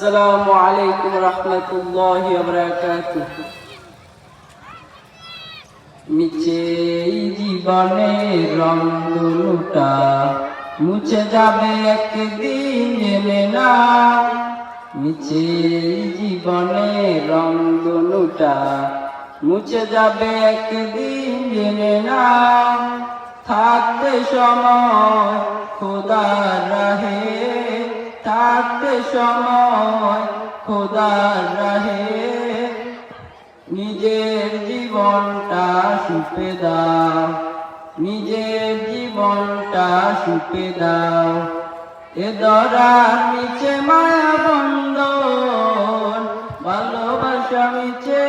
আসসালামু আলাইকুম রহমতুল্লাহ নিচে জীবনে রং দুটা মুছে যাবে একদিন জেনে না। নিচে জীবনে রং দুটা মুছে যাবে একদিন জেনে না। থাকবে সময়, খোদা রাহে। থাকবে সময় খোদার রাহে। নিজের জীবনটা সুপে দাও, নিজের জীবনটা সুপে দাও। এ দরার নিচে মায়া বন্ধন, ভালোবাসা নিচে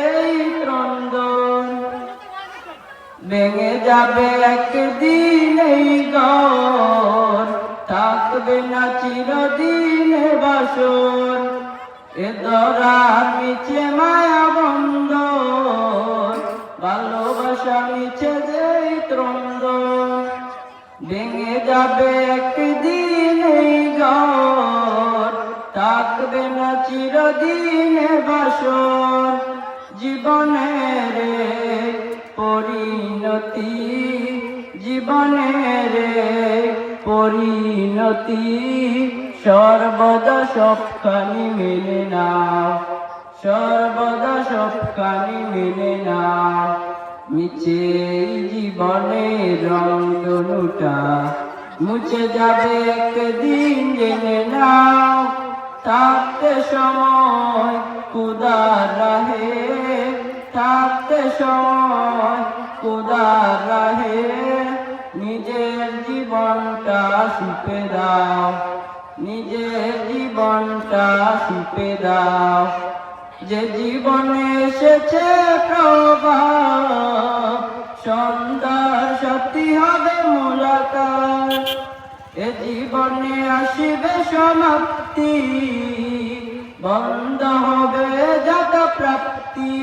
ক্রন্দন। ভেঙে যাবে একদিন এই ঘর থাকবে না চিরদিন বাসর। এ দরার নিচে মায়া বন্ধ ভালোবাসা নিচে যেই ত্রন্দ ভেঙে যাবে একদিন এই ঘর, থাকবে না চিরদিন বাসর। জীবনের পরিণতি, জীবনের পরিণতি সর্বদা সবখানি মেলে না। সর্বদা সবখানি মেলে না। মিছে জীবনে রঙটা মুছে যাবে একদিন জেনে না থাকতে সময় কুদার রাহে, থাকতে সময় সুপে দাও। নিজের জীবনটা সুপে দাও। যে জীবনে এসেছে প্রভাব সন্ধ্যার সত্যি হবে মোলাকার। এ জীবনে আসিবে সমাপ্তি, বন্ধ হবে যত প্রাপ্তি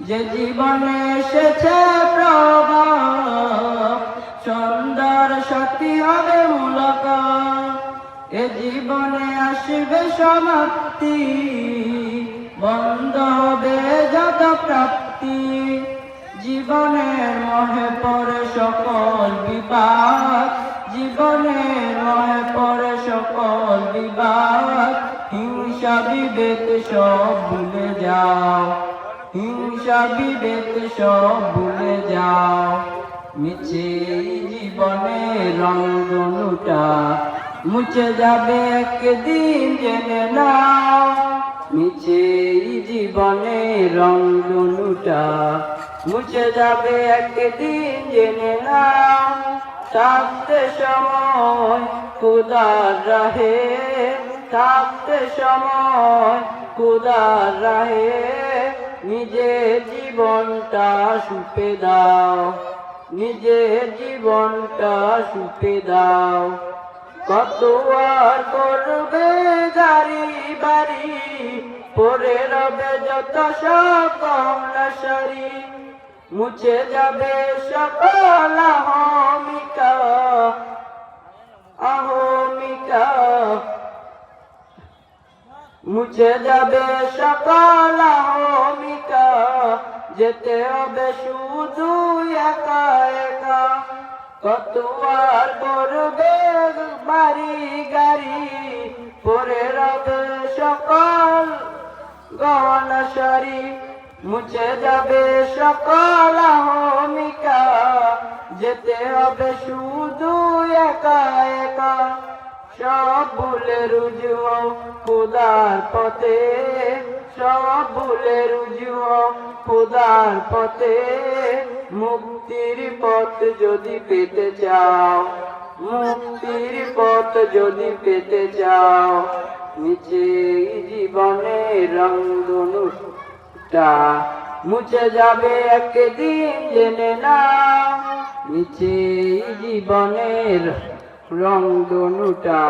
যে জীবনে এসেছে প্রভাব সুন্দর এ জীবনে আসবে সমাপ্তি, বন্ধ হবে যত প্রাপ্তি। জীবনের মহে পরে সকল বিবাদ, জীবনের মহে পরে সকল বিবাদ। হিংসা বিবেক সব ভুলে যাও, হিংসা বিবেক সব ভুলে যাও। মিছে এই জীবনে রঙ্গনুটা মুছে যাবে একদিন জেনে নাও। মিছে জীবনে রঙ্গনুটা মুছে যাবে একদিন জেনে নাও। থাকতে সময় খুদার রাহে। থাকতে সময় খুদার রাহে। নিজের জীবনটা সুপে দাও। নিজের জীবনটা সুপে দাও। কত আর করবে গাড়ি বাড়ি? পরে রবে যত সকল সারি। মুছে যাবে সকল আহমিকা। আহমিকা। মুছে যাবে সকল আহমিকা। যেতে হবে শুধু একা কত আর করবে বাড়ি গাড়ি, পরে রবে সকল গহনা সারি, মুছে যাবে সকল আহমিকা যেতে হবে শুধু একা একা, সব ভুলে রুজু খুদার পথে। সব ভুলে রুজু খুদার পথে, মুক্তির পথ যদি পেতে চাও, মুক্তির পথ যদি পেতে চাও নিচে জীবনে রঙ্গনুটা মুছে যাবে একদিন জেনে না নিচে জীবনের রংধনুটা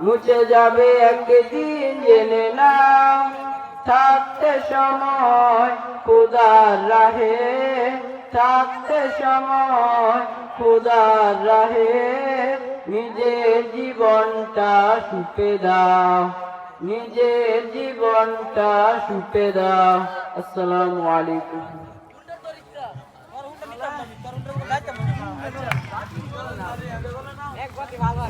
মুছে যাবে একদিন জেনে না থাকতে সময় খুদার রাহে, থাকতে সময় খুদার রাহে, নিজের জীবনটা সুপে দাও, নিজের জীবনটা সুপে দাও। আসসালাম আলাইকুম। এক ভালো